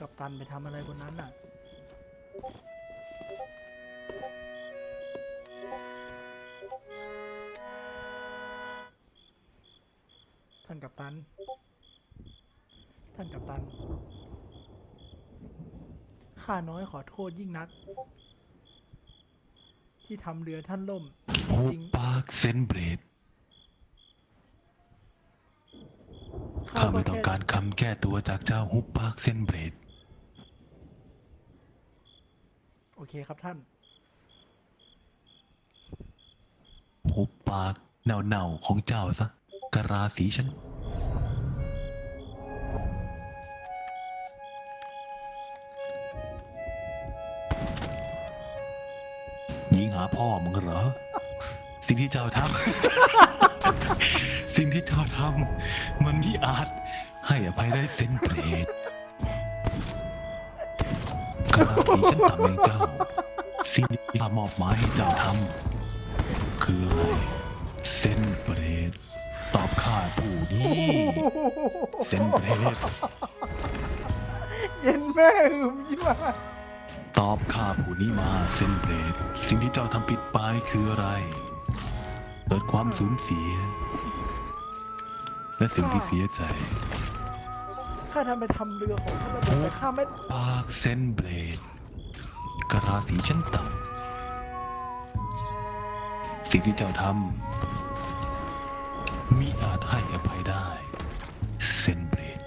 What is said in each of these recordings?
กับตันไปทำอะไรบนนั้นน่ะ ท่านกับตัน ท่านกับตัน ข้าน้อยขอโทษยิ่งนัก ที่ทำเรือท่านล่ม โอ้จริงปากเซนเบรดๆข้าไม่แค่ต้องการคำแก้ตัวจากเจ้าฮุบปากเซนเบรด โอ เคครับท่านฮุบปากเน่าๆของเจ้าซะกะราศีฉัน ยิงหาพ่อมึงเหรอ สิ่งที่เจ้าทำ สิ่งที่เจ้าทำมันมีอาจให้อภัยได้เส้นเปรตกราศีฉันทำเองเจ้า สิ่งที่ข้ามอบหมายให้เจ้าทำคืออะไรเส้นเปรตตอบข้าผู้นี้เส้นเปรตเย็นแม่หืมยิ่งมาตอบข้าผู้นี้มาเส้นเปรตสิ่งที่เจ้าทำผิดไปคืออะไรเกิดความสูญเสีย และสิ่งที่เสียใจข้าทำไปทำเรือของท่านระเบิดแต่ข้าไม่ปากเส้นเบรด กราศีชั้นต่ำสิ่งที่เจ้าทำมิอาจให้อภัยได้เส้นเบรด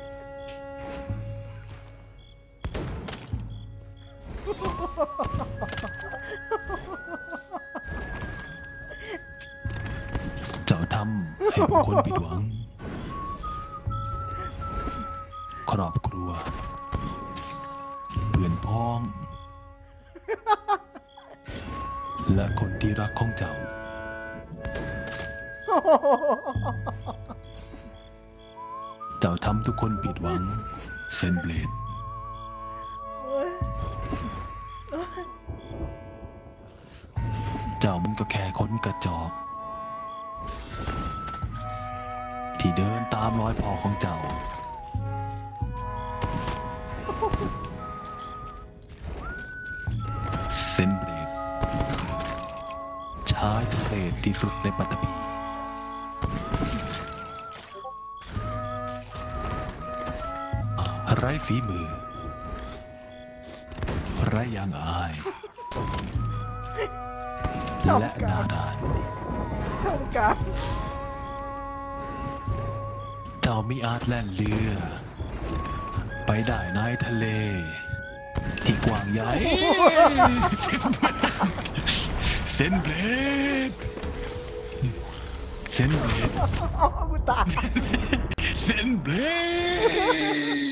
เจ้าทำให้บุคคลผิดหวัง ครอบครัว เพื่อนพ้อง และคนที่รักของเจ้า เจ้าทำทุกคนผิดหวัง เซนเบลดเจ้ามันก็แค่คนกระจอก ที่เดินตามรอยพ่อของเจ้า เซนเบรกชายทุเรศที่สุดในปัตตภีไร้ฝีมือ ไร้ยางอาย และนาดานทำการเจ้ามิอาจแล่นเรือ ไปได้ในทะเล ที่กว้างใหญ่เซนเบลดเซนเบลดเอาเอากูตายเซนเบลด